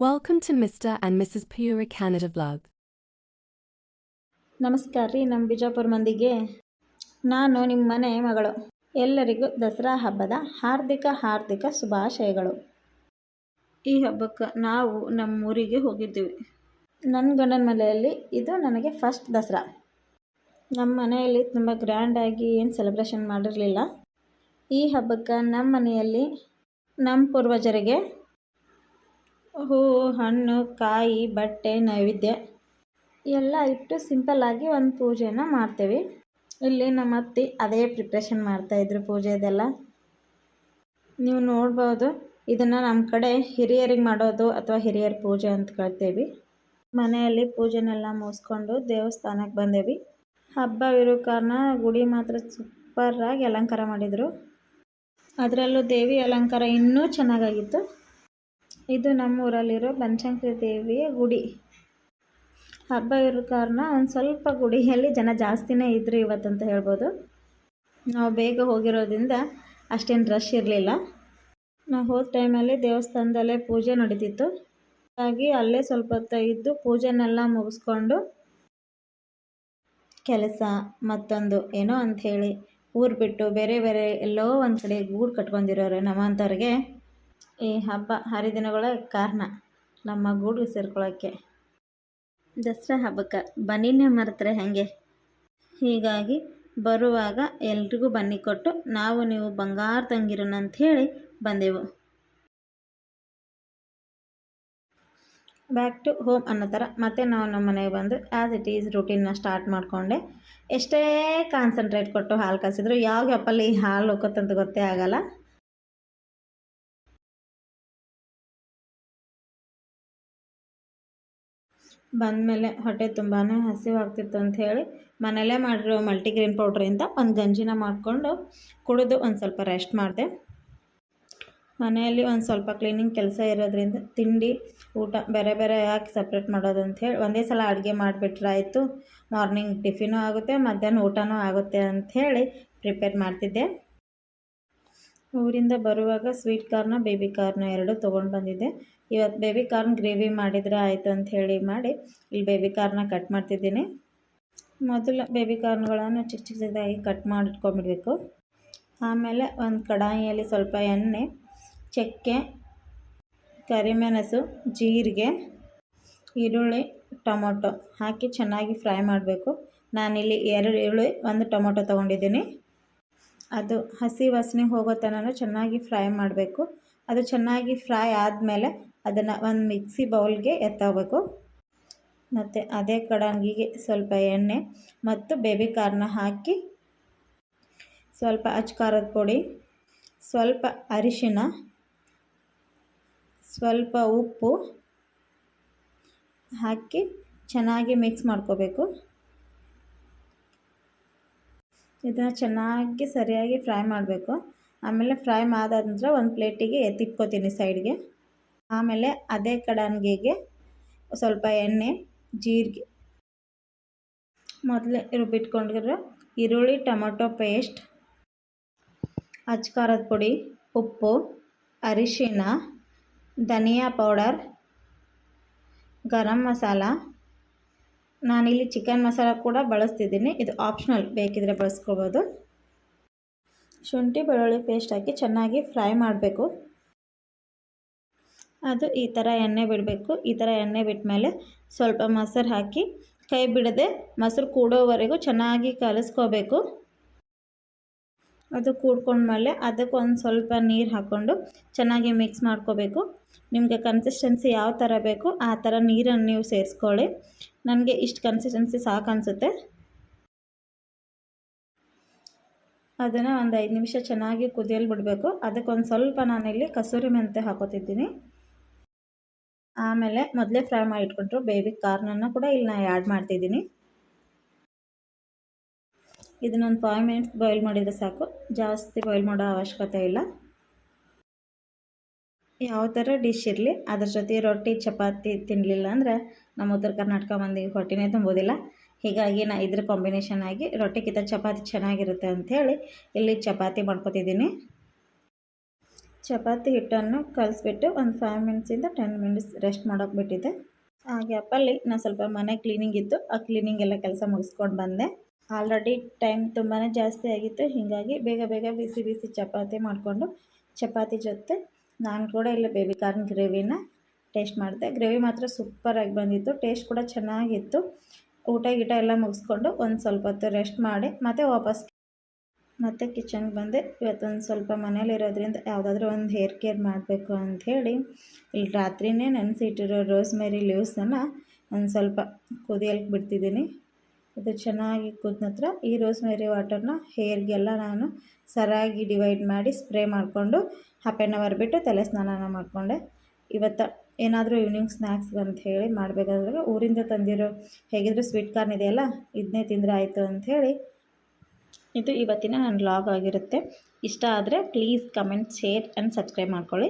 Mr. and Mrs. Puri Canada Vlog. ನಮಸ್ಕಾರ ರೀ ನಮ್ಮ ಬಿಜಾಪುರ ಮಂದಿಗೆ ನಾನು ನಿಮ್ಮ ಮನೆ ಮಗಳು ಎಲ್ಲರಿಗೂ ದಸರಾ ಹಬ್ಬದ ಹಾರ್ದಿಕ ಹಾರ್ದಿಕ ಶುಭಾಶಯಗಳು ಈ ಹಬ್ಬಕ್ಕೆ ನಾವು ನಮ್ಮ ಊರಿಗೆ ಹೋಗಿದ್ದೀವಿ ನನ್ನ ಗಂಡನ ಮನೆಯಲ್ಲಿ ಇದು ನನಗೆ ಫಸ್ಟ್ ದಸರಾ ನಮ್ಮ ಮನೆಯಲ್ಲಿ ತುಂಬ ಗ್ರ್ಯಾಂಡಾಗಿ ಏನು ಸೆಲೆಬ್ರೇಷನ್ ಮಾಡಿರಲಿಲ್ಲ ಈ ಹಬ್ಬಕ್ಕೆ ನಮ್ಮ ಮನೆಯಲ್ಲಿ ನಮ್ಮ ಪೂರ್ವಜರಿಗೆ ಹೂವು ಹಣ್ಣು, ಕಾಯಿ, ಬಟ್ಟೆ, ನೈವೇದ್ಯ ಎಲ್ಲ ಇಟ್ಟು ಸಿಂಪಲ್ಲಾಗಿ ಒಂದು ಪೂಜೆನ ಮಾಡ್ತೇವೆ. ಇಲ್ಲಿ ನಮ್ಮ ಅತ್ತಿ ಅದೇ ಪ್ರಿಪ್ರೇಷನ್ ಮಾಡ್ತಾಯಿದ್ರು ಪೂಜೆದೆಲ್ಲ. ನೀವು ನೋಡ್ಬೋದು, ಇದನ್ನು ನಮ್ಮ ಕಡೆ ಹಿರಿಯರಿಗೆ ಮಾಡೋದು ಅಥವಾ ಹಿರಿಯರ ಪೂಜೆ ಅಂತ ಕಳ್ತೇವೆ ಮನೆಯಲ್ಲಿ ಪೂಜೆನೆಲ್ಲ ಮುಗಿಸ್ಕೊಂಡು ದೇವಸ್ಥಾನಕ್ಕೆ ಬಂದೇವಿ. ಹಬ್ಬವಿರೋ ಕಾರಣ ಗುಡಿ ಮಾತ್ರ ಸೂಪರಾಗಿ ಅಲಂಕಾರ ಮಾಡಿದರು. ಅದರಲ್ಲೂ ದೇವಿ ಅಲಂಕಾರ ಇನ್ನೂ ಚೆನ್ನಾಗಾಗಿತ್ತು. ಇದು ನಮ್ಮ ಊರಲ್ಲಿರೋ ಬನಶಂಕರಿ ದೇವಿಯ ಗುಡಿ. ಹಬ್ಬ ಇರೋ ಕಾರಣ ಒಂದು ಸ್ವಲ್ಪ ಗುಡಿಯಲ್ಲಿ ಜನ ಜಾಸ್ತಿನೇ ಇದ್ದರು ಇವತ್ತಂತ ಹೇಳ್ಬೋದು. ನಾವು ಬೇಗ ಹೋಗಿರೋದ್ರಿಂದ ಅಷ್ಟೇನು ರಶ್ ಇರಲಿಲ್ಲ. ನಾವು ಹೋದ ಟೈಮಲ್ಲಿ ದೇವಸ್ಥಾನದಲ್ಲೇ ಪೂಜೆ ನಡೀತಿತ್ತು. ಹಾಗಾಗಿ ಅಲ್ಲೇ ಸ್ವಲ್ಪ ಹೊತ್ತು ಇದ್ದು ಪೂಜೆನೆಲ್ಲ ಮುಗಿಸ್ಕೊಂಡು ಕೆಲಸ ಮತ್ತೊಂದು ಏನೋ ಅಂಥೇಳಿ ಊರು ಬಿಟ್ಟು ಬೇರೆ ಬೇರೆ ಎಲ್ಲೋ ಒಂದು ಕಡೆ ಗೂಡು ಕಟ್ಕೊಂಡಿರೋರು ನಮ್ಮಂಥವ್ರಿಗೆ ಈ ಹಬ್ಬ ಹರಿದಿನಗಳ ಕಾರಣ ನಮ್ಮ ಗೂಡು ಸೇರ್ಕೊಳ್ಳೋಕ್ಕೆ ದಸರಾ ಹಬ್ಬಕ್ಕೆ ಬನ್ನಿನೇ ಮರೆತರೆ ಹೇಗೆ? ಹೀಗಾಗಿ ಬರುವಾಗ ಎಲ್ರಿಗೂ ಬನ್ನಿ ಕೊಟ್ಟು ನಾವು ನೀವು ಬಂಗಾರ ತಂಗಿರೋಣ ಅಂತ ಹೇಳಿ ಬಂದೆವು. ಬ್ಯಾಕ್ ಟು ಹೋಮ್ ಅನ್ನೋ ಥರ ಮತ್ತೆ ನಾವು ನಮ್ಮ ಮನೆಗೆ ಬಂದು ಆ್ಯಸ್ ಇಟ್ ಈಸ್ ರೂಟೀನ್ನ ಸ್ಟಾರ್ಟ್ ಮಾಡಿಕೊಂಡೆ. ಎಷ್ಟೇ ಕಾನ್ಸಂಟ್ರೇಟ್ ಕೊಟ್ಟು ಹಾಲು ಕಾಸಿದ್ರು ಯಾವ ಗ್ಯಾಪಲ್ಲಿ ಹಾಲು ಹೋಗುತ್ತಂತ ಗೊತ್ತೇ ಆಗಲ್ಲ. ಬಂದಮೇಲೆ ಹೊಟ್ಟೆ ತುಂಬಾ ಹಸಿವಾಗ್ತಿತ್ತು ಅಂತ ಹೇಳಿ ಮನೆಯಲ್ಲೇ ಮಾಡಿರೋ ಮಲ್ಟಿಗ್ರೇನ್ ಪೌಡ್ರಿಂದ ಒಂದು ಗಂಜಿನ ಮಾಡಿಕೊಂಡು ಕುಡಿದು ಒಂದು ಸ್ವಲ್ಪ ರೆಸ್ಟ್ ಮಾಡಿದೆ. ಮನೆಯಲ್ಲಿ ಒಂದು ಸ್ವಲ್ಪ ಕ್ಲೀನಿಂಗ್ ಕೆಲಸ ಇರೋದ್ರಿಂದ ತಿಂಡಿ, ಊಟ ಬೇರೆ ಬೇರೆ ಯಾಕೆ ಸಪ್ರೇಟ್ ಮಾಡೋದು ಅಂಥೇಳಿ ಒಂದೇ ಸಲ ಅಡುಗೆ ಮಾಡಿಬಿಟ್ರೆ ಆಯಿತು ಮಾರ್ನಿಂಗ್ ಟಿಫಿನೂ ಆಗುತ್ತೆ, ಮಧ್ಯಾಹ್ನ ಊಟನೂ ಆಗುತ್ತೆ ಅಂಥೇಳಿ ಪ್ರಿಪೇರ್ ಮಾಡ್ತಿದ್ದೆ. ಊರಿಂದ ಬರುವಾಗ ಸ್ವೀಟ್ ಕಾರ್ನ, ಬೇಬಿ ಕಾರ್ನ ಎರಡು ತೊಗೊಂಡು ಬಂದಿದ್ದೆ. ಇವತ್ತು ಬೇಬಿ ಕಾರ್ನ್ ಗ್ರೇವಿ ಮಾಡಿದರೆ ಆಯಿತು ಅಂತ ಹೇಳಿ ಮಾಡಿ ಇಲ್ಲಿ ಬೇಬಿ ಕಾರ್ನ ಕಟ್ ಮಾಡ್ತಿದ್ದೀನಿ. ಮೊದಲು ಬೇಬಿ ಕಾರ್ನ್ಗಳನ್ನು ಚಿಕ್ಕ ಚಿಕ್ಕದಾಗಿ ಕಟ್ ಮಾಡಿ ಇಟ್ಕೊಂಬಿಡಬೇಕು ಆಮೇಲೆ ಒಂದು ಕಡಾಯಿಯಲ್ಲಿ ಸ್ವಲ್ಪ ಎಣ್ಣೆ, ಚಕ್ಕೆ, ಕರಿಮೆಣಸು, ಜೀರಿಗೆ, ಈರುಳ್ಳಿ, ಟೊಮೊಟೊ ಹಾಕಿ ಚೆನ್ನಾಗಿ ಫ್ರೈ ಮಾಡಬೇಕು. ನಾನಿಲ್ಲಿ ಎರಡು ಈರುಳ್ಳಿ, ಒಂದು ಟೊಮೊಟೊ ತೊಗೊಂಡಿದ್ದೀನಿ. ಅದು ಹಸಿ ವಾಸನೆ ಹೋಗೋ ತನಕ ಚೆನ್ನಾಗಿ ಫ್ರೈ ಮಾಡಬೇಕು. ಅದು ಚೆನ್ನಾಗಿ ಫ್ರೈ ಆದಮೇಲೆ ಅದನ್ನು ಒಂದು ಮಿಕ್ಸಿ ಬೌಲ್ಗೆ ಎತ್ತಬೇಕು. ಮತ್ತು ಅದೇ ಕಡಂಗಿಗೆ ಸ್ವಲ್ಪ ಎಣ್ಣೆ ಮತ್ತು ಬೇಬಿ ಕಾರ್ನ ಹಾಕಿ ಸ್ವಲ್ಪ ಅಚ್ಚಕಾರದ ಪುಡಿ, ಸ್ವಲ್ಪ ಅರಿಶಿನ ಸ್ವಲ್ಪ ಉಪ್ಪು ಹಾಕಿ ಚೆನ್ನಾಗಿ ಮಿಕ್ಸ್ ಮಾಡ್ಕೋಬೇಕು. ಇದನ್ನು ಚೆನ್ನಾಗಿ ಸರಿಯಾಗಿ ಫ್ರೈ ಮಾಡಬೇಕು. ಆಮೇಲೆ ಫ್ರೈ ಮಾಡಾದ ನಂತರ ಒಂದು ಪ್ಲೇಟಿಗೆ ಎತ್ತಿಟ್ಕೋತೀನಿ ಸೈಡ್ಗೆ ಆಮೇಲೆ ಅದೇ ಕಡಾನ್ಗೆಗೆ ಸ್ವಲ್ಪ ಎಣ್ಣೆ, ಜೀರಿಗೆ. ಮೊದಲೇ ರುಬ್ಬಿಟ್ಕೊಂಡಿರೋ ಈರುಳ್ಳಿ, ಟೊಮೊಟೊ ಪೇಸ್ಟ್ ಅಚ್ಕಾರದ ಪುಡಿ, ಉಪ್ಪು ಅರಿಶಿನ ಧನಿಯಾ ಪೌಡರ್, ಗರಂ ಮಸಾಲ ನಾನಿಲ್ಲಿ ಚಿಕನ್ ಮಸಾಲ ಕೂಡ ಬಳಸ್ತಿದ್ದೀನಿ. ಇದು ಆಪ್ಷನಲ್ ಬೇಕಿದ್ರೆ ಬಳಸ್ಕೊಬೋದು. ಶುಂಠಿ, ಬೆಳ್ಳುಳ್ಳಿ ಪೇಸ್ಟ್ ಹಾಕಿ ಚೆನ್ನಾಗಿ ಫ್ರೈ ಮಾಡಬೇಕು. ಅದು ಈ ಥರ ಎಣ್ಣೆ ಬಿಡಬೇಕು. ಈ ಥರ ಎಣ್ಣೆ ಬಿಟ್ಟ ಮೇಲೆ ಸ್ವಲ್ಪ ಮೊಸರು ಹಾಕಿ ಕೈ ಬಿಡದೆ ಮೊಸರು ಕೂಡೋವರೆಗೂ ಚೆನ್ನಾಗಿ ಕಲಸ್ಕೋಬೇಕು. ಅದು ಕೂಡ್ಕೊಂಡ್ಮೇಲೆ ಅದಕ್ಕೊಂದು ಸ್ವಲ್ಪ ನೀರು ಹಾಕ್ಕೊಂಡು ಚೆನ್ನಾಗಿ ಮಿಕ್ಸ್ ಮಾಡ್ಕೋಬೇಕು. ನಿಮಗೆ ಕನ್ಸಿಸ್ಟೆನ್ಸಿ ಯಾವ ಥರ ಬೇಕು ಆ ಥರ ನೀರನ್ನು ನೀವು ಸೇರಿಸ್ಕೊಳ್ಳಿ. ನನಗೆ ಇಷ್ಟು ಕನ್ಸಿಸ್ಟೆನ್ಸಿ ಸಾಕು ಅನಿಸುತ್ತೆ. ಅದನ್ನು ಒಂದು ಐದು ನಿಮಿಷ ಚೆನ್ನಾಗಿ ಕುದಿಯಲು ಬಿಡಬೇಕು. ಅದಕ್ಕೊಂದು ಸ್ವಲ್ಪ ನಾನಿಲ್ಲಿ ಕಸೂರಿ ಮೆಂತೆ ಹಾಕೋತಿದ್ದೀನಿ. ಆಮೇಲೆ ಮೊದಲೇ ಫ್ರೈ ಮಾಡಿ ಇಟ್ಕೊಂಡ್ರು ಬೇಬಿ ಕಾರ್ನನ್ನು ಕೂಡ ಇಲ್ಲಿ ನಾನು ಆ್ಯಡ್ ಮಾಡ್ತಿದ್ದೀನಿ. ಇದನ್ನೊಂದು ಫೈವ್ ಮಿನಿಟ್ಸ್ ಬಾಯ್ಲ್ ಮಾಡಿದರೆ ಸಾಕು. ಜಾಸ್ತಿ ಬಾಯ್ಲ್ ಮಾಡೋ ಅವಶ್ಯಕತೆ ಇಲ್ಲ. ಯಾವ ಥರ ಡಿಶ್ ಇರಲಿ, ಅದ್ರ ಜೊತೆ ರೊಟ್ಟಿ, ಚಪಾತಿ ತಿನ್ನಲಿಲ್ಲ ಅಂದರೆ ನಮ್ಮ ಉತ್ತರ ಕರ್ನಾಟಕ ಮಂದಿಗೆ ಹೊಟ್ಟೆನೇ ತುಂಬೋದಿಲ್ಲ. ಹೀಗಾಗಿ ನಾ ಇದ್ರ ಕಾಂಬಿನೇಷನ್ ಆಗಿ ರೊಟ್ಟಿಗಿಂತ ಚಪಾತಿ ಚೆನ್ನಾಗಿರುತ್ತೆ ಅಂಥೇಳಿ ಇಲ್ಲಿ ಚಪಾತಿ ಮಾಡ್ಕೊತಿದ್ದೀನಿ. ಚಪಾತಿ ಹಿಟ್ಟನ್ನು ಕಲಿಸ್ಬಿಟ್ಟು ಒಂದು ಫೈವ್ ಮಿನಿಟ್ಸಿಂದ ಟೆನ್ ಮಿನಿಟ್ಸ್ ರೆಸ್ಟ್ ಮಾಡೋಕೆ ಬಿಟ್ಟಿದ್ದೆ. ಆ ಗ್ಯಾಪಲ್ಲಿ ನಾನು ಸ್ವಲ್ಪ ಮನೆ ಕ್ಲೀನಿಂಗ್ ಇತ್ತು, ಆ ಕ್ಲೀನಿಂಗ್ ಎಲ್ಲ ಕೆಲಸ ಮುಗಿಸ್ಕೊಂಡು ಬಂದೆ. ಆಲ್ರೆಡಿ ಟೈಮ್ ತುಂಬಾ ಜಾಸ್ತಿ ಆಗಿತ್ತು, ಹೀಗಾಗಿ ಬೇಗ ಬೇಗ ಬಿಸಿ ಬಿಸಿ ಚಪಾತಿ ಮಾಡಿಕೊಂಡು, ಚಪಾತಿ ಜೊತೆ ನಾನು ಕೂಡ ಇಲ್ಲಿ ಬೇಬಿ ಕಾರ್ನ್ ಗ್ರೇವಿನ ಟೇಸ್ಟ್ ಮಾಡಿದೆ. ಗ್ರೇವಿ ಮಾತ್ರ ಸೂಪರಾಗಿ ಬಂದಿತ್ತು. ಟೇಸ್ಟ್ ಕೂಡ ಚೆನ್ನಾಗಿತ್ತು. ಊಟ ಗೀಟ ಎಲ್ಲ ಮುಗಿಸ್ಕೊಂಡು ಒಂದು ಸ್ವಲ್ಪ ಹೊತ್ತು ರೆಸ್ಟ್ ಮಾಡಿ ಮತ್ತೆ ವಾಪಸ್ ಮತ್ತೆ ಕಿಚನ್ಗೆ ಬಂದೆ. ಇವತ್ತೊಂದು ಸ್ವಲ್ಪ ಮನೇಲಿರೋದ್ರಿಂದ ಯಾವುದಾದ್ರೂ ಒಂದು ಹೇರ್ ಕೇರ್ ಮಾಡಬೇಕು ಅಂಥೇಳಿ ಇಲ್ಲಿ ರಾತ್ರಿಯೇ ನೆನೆಸಿಟ್ಟಿರೋ ರೋಸ್ಮೆರಿ ಲೀವ್ಸನ್ನು ಒಂದು ಸ್ವಲ್ಪ ಕುದಿಯಲ್ಗೆ ಬಿಡ್ತಿದ್ದೀನಿ. ಇದು ಚೆನ್ನಾಗಿ ಕುದ ನಂತರ ಈ ರೋಸ್ಮೆರಿ ವಾಟರ್ನ ಹೇರ್ಗೆಲ್ಲ ನಾನು ಸರಾಗಿ ಡಿವೈಡ್ ಮಾಡಿ ಸ್ಪ್ರೇ ಮಾಡಿಕೊಂಡು ಹಾಫ್ ಆ್ಯನ್ ಅವರ್ ಬಿಟ್ಟು ತಲೆ ಸ್ನಾನ ಮಾಡಿಕೊಂಡೆ. ಇವತ್ತು ಏನಾದರೂ ಈವ್ನಿಂಗ್ ಸ್ನ್ಯಾಕ್ಸ್ ಅಂತ ಹೇಳಿ ಮಾಡಬೇಕಾದ್ರೆ ಊರಿಂದ ತಂದಿರೋ ಹೇಗಿದ್ರೆ ಸ್ವೀಟ್ ಕಾರ್ನ್ ಇದೆಯಲ್ಲ ಇದನ್ನೇ ತಿಂದರೆ ಆಯಿತು ಅಂಥೇಳಿ ಇದು ಇವತ್ತಿನ ನನ್ನ ಲಾಗ್ ಆಗಿರುತ್ತೆ. ಇಷ್ಟ ಆದರೆ please comment share and subscribe ಮಾಡ್ಕೊಳ್ಳಿ.